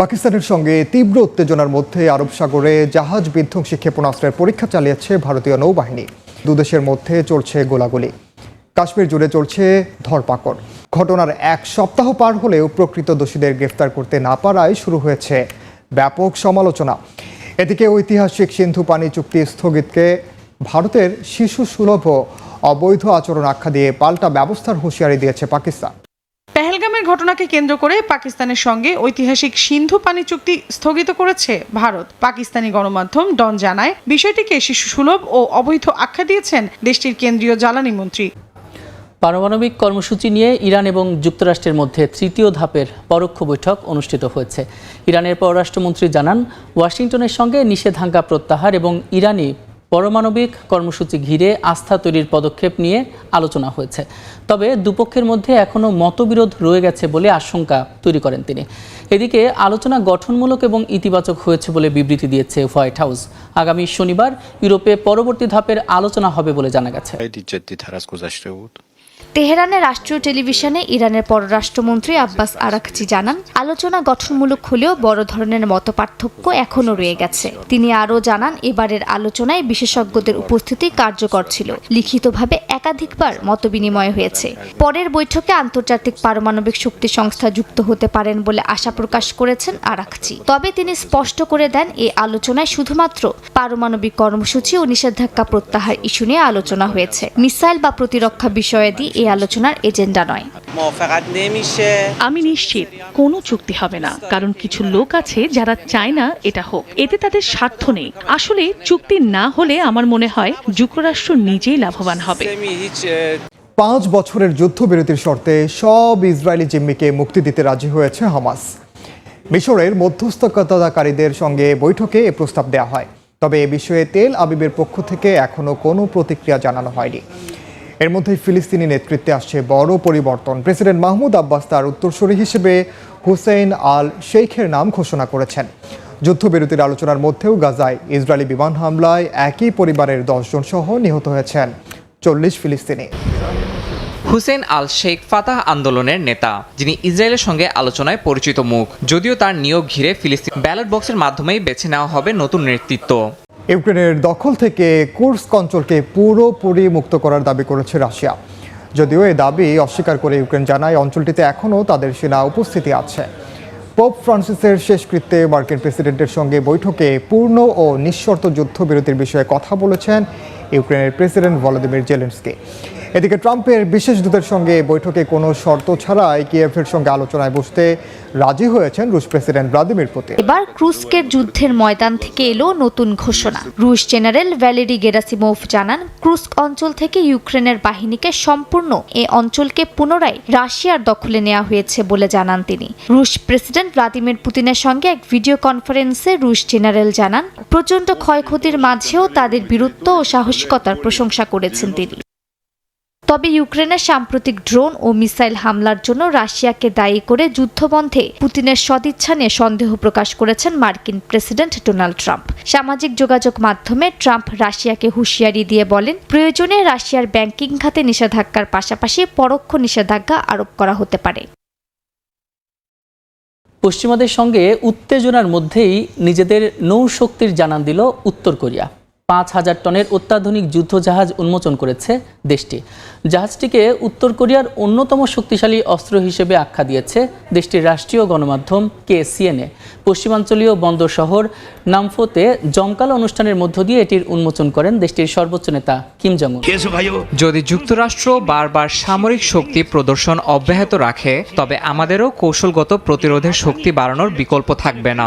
পাকিস্তানের সঙ্গে তীব্র উত্তেজনার মধ্যে আরব সাগরে জাহাজ বিধ্বংসী ক্ষেপণাস্ত্রের পরীক্ষা চালিয়েছে ভারতীয় নৌবাহিনী। দুদেশের মধ্যে চলছে গোলাগুলি। কাশ্মীর জুড়ে চলছে ধরপাকড়। ঘটনার এক সপ্তাহ পার হলেও প্রকৃত দোষীদের গ্রেফতার করতে না পারায় শুরু হয়েছে ব্যাপক সমালোচনা। এদিকে ঐতিহাসিক সিন্ধু পানি চুক্তি স্থগিতকে ভারতের শিশু সুলভ অবৈধ আচরণ আখ্যা দিয়ে পাল্টা ব্যবস্থার হুঁশিয়ারি দিয়েছে পাকিস্তান। ঘটনাকে কেন্দ্র করে পাকিস্তানের সঙ্গে ঐতিহাসিক সিন্ধু পানি চুক্তি স্থগিত করেছে ভারত। পাকিস্তানি গণমাধ্যম ডন জানায়, বিষয়টিকে শিশু সুলভ ও অবৈধ আখ্যা দিয়েছেন দেশটির কেন্দ্রীয় জ্বালানি মন্ত্রী। পারমাণবিক কর্মসূচি নিয়ে ইরান এবং যুক্তরাষ্ট্রের মধ্যে তৃতীয় ধাপের পরোক্ষ বৈঠক অনুষ্ঠিত হয়েছে। ইরানের পররাষ্ট্রমন্ত্রী জানান, ওয়াশিংটনের সঙ্গে নিষেধাজ্ঞা প্রত্যাহার এবং ইরানি পারমাণবিক কর্মসূচি ঘিরে আস্থা তৈরির পদক্ষেপ নিয়ে আলোচনা হয়েছে। তবে দুপক্ষের মধ্যে এখনও মতবিরোধ রয়ে গেছে বলে আশঙ্কা তৈরি করেন তিনি। এদিকে আলোচনা গঠনমূলক এবং ইতিবাচক হয়েছে বলে বিবৃতি দিয়েছে হোয়াইট হাউস। আগামী শনিবার ইউরোপে পরবর্তী ধাপের আলোচনা হবে বলে জানা গেছে। তেহরানে রাষ্ট্রীয় টেলিভিশনে ইরানের পররাষ্ট্রমন্ত্রী আব্বাস আরাকচি জানান, আলোচনা গঠনমূলক হলেও বড় ধরনের মতপার্থক্য এখনও রয়ে গেছে। তিনি আরও জানান, এবারের আলোচনায় বিশেষজ্ঞদের উপস্থিতি কার্যকর ছিল। লিখিতভাবে একাধিকবার মতবিনিময় হয়েছে। পরের বৈঠকে আন্তর্জাতিক পারমাণবিক শক্তি সংস্থা যুক্ত হতে পারেন বলে আশা প্রকাশ করেছেন আরাকচি। তবে তিনি স্পষ্ট করে দেন এই আলোচনায় শুধুমাত্র পারমাণবিক কর্মসূচি ও নিষেধাজ্ঞা প্রত্যাহার ইস্যু নিয়ে আলোচনা হয়েছে। মিসাইল বা প্রতিরক্ষা বিষয়াদি এই আলোচনার এজেন্ডা নয়। আমি নিশ্চিত কোনো চুক্তি হবে না কারণ কিছু লোক আছে যারা চায় না এটা হোক। এতে তাদের স্বার্থ নেই। আসলে চুক্তি না হলে আমার মনে হয় যুক্তরাষ্ট্র নিজেই লাভবান হবে। পাঁচ বছরের যুদ্ধবিরতির শর্তে সব ইসরায়েলি জিম্মিকে মুক্তি দিতে রাজি হয়েছে হামাস। মিশরের মধ্যস্থতাকারীদের সঙ্গে বৈঠকে এ প্রস্তাব দেওয়া হয়। তবে এ বিষয়ে তেল আবিবের পক্ষ থেকে এখনও কোনো প্রতিক্রিয়া জানানো হয়নি। এর মধ্যেই ফিলিস্তিনি নেতৃত্বে আসছে বড় পরিবর্তন। প্রেসিডেন্ট মাহমুদ আব্বাস তার উত্তরসূরি হিসেবে হুসেইন আল শেখের নাম ঘোষণা করেছেন। যুদ্ধবিরতির আলোচনার মধ্যেও গাজায় ইসরায়েলি বিমান হামলায় একই পরিবারের দশজন সহ নিহত হয়েছেন চল্লিশ ফিলিস্তিনি। হুসেন আল শেখ ফাতাহ আন্দোলনের নেতা, যিনি ইসরায়েলের সঙ্গে আলোচনায় পরিচিত মুখ। যদিও তার নিয়োগ ঘিরে ফিলিস্তিন ব্যালট বক্সের মাধ্যমেই বেছে নেওয়া হবে নতুন নেতৃত্ব। ইউক্রেনের দখল থেকে কোর্স অঞ্চলকে পুরোপুরি মুক্ত করার দাবি করেছে রাশিয়া। যদিও এই দাবি অস্বীকার করে ইউক্রেন জানায়, অঞ্চলটিতে এখনও তাদের সেনা উপস্থিতি আছে। পোপ ফ্রান্সিসের শেষকৃত্যে মার্কিন প্রেসিডেন্টের সঙ্গে বৈঠকে পূর্ণ ও নিঃশর্ত যুদ্ধবিরতির বিষয়ে কথা বলেছেন ইউক্রেনের প্রেসিডেন্ট ভলোদিমির জেলেন্সকি। এদিকে ট্রাম্পের বিশেষ দূতের সঙ্গে বৈঠকে কোনো শর্ত ছাড়াই কিয়েভের সঙ্গে আলোচনায় বসতে রাজি হয়েছেন রুশ প্রেসিডেন্ট ভ্লাদিমির পুতিন। এবার ক্রুস্কের যুদ্ধের ময়দান থেকে এলো নতুন ঘোষণা। রুশ জেনারেল ভ্যালেরি গেরাসিমোভ জানান, ক্রুস্ক অঞ্চল থেকে ইউক্রেনের বাহিনীকে সম্পূর্ণ এ অঞ্চলকে পুনরায় রাশিয়ার দখলে নেওয়া হয়েছে বলে জানান তিনি। রুশ প্রেসিডেন্ট ভ্লাদিমির পুতিনের সঙ্গে এক ভিডিও কনফারেন্সে রুশ জেনারেল জানান, প্রচণ্ড ক্ষয়ক্ষতির মাঝেও তাদের বীরত্ব ও সাহসিকতার প্রশংসা করেছেন তিনি। তবে ইউক্রেনের সাম্প্রতিক ড্রোন ও মিসাইল হামলার জন্য রাশিয়াকে দায়ী করে যুদ্ধবন্ধে পুতিনের সদিচ্ছা নিয়ে সন্দেহ প্রকাশ করেছেন মার্কিন প্রেসিডেন্ট ডোনাল্ড ট্রাম্প। সামাজিক যোগাযোগ মাধ্যমে ট্রাম্প রাশিয়াকে হুঁশিয়ারি দিয়ে বলেন, প্রয়োজনে রাশিয়ার ব্যাংকিং খাতে নিষেধাজ্ঞার পাশাপাশি পরোক্ষ নিষেধাজ্ঞা আরোপ করা হতে পারে। পশ্চিমাদের সঙ্গে উত্তেজনার মধ্যেই নিজেদের নৌশক্তির জানান দিল উত্তর কোরিয়া। পাঁচ হাজার টনের অত্যাধুনিক যুদ্ধজাহাজ উন্মোচন করেছে দেশটি। জাহাজটিকে উত্তর কোরিয়ার অন্যতম শক্তিশালী অস্ত্র হিসেবে আখ্যা দিয়েছে দেশটির রাষ্ট্রীয় গণমাধ্যম কে সিএনএ পশ্চিমাঞ্চলীয় বন্দর শহর নামফোতে জমকালো অনুষ্ঠানের মধ্য দিয়ে এটির উন্মোচন করেন দেশটির সর্বোচ্চ নেতা কিম জং যদি যুক্তরাষ্ট্র বারবার সামরিক শক্তি প্রদর্শন অব্যাহত রাখে তবে আমাদেরও কৌশলগত প্রতিরোধের শক্তি বাড়ানোর বিকল্প থাকবে না।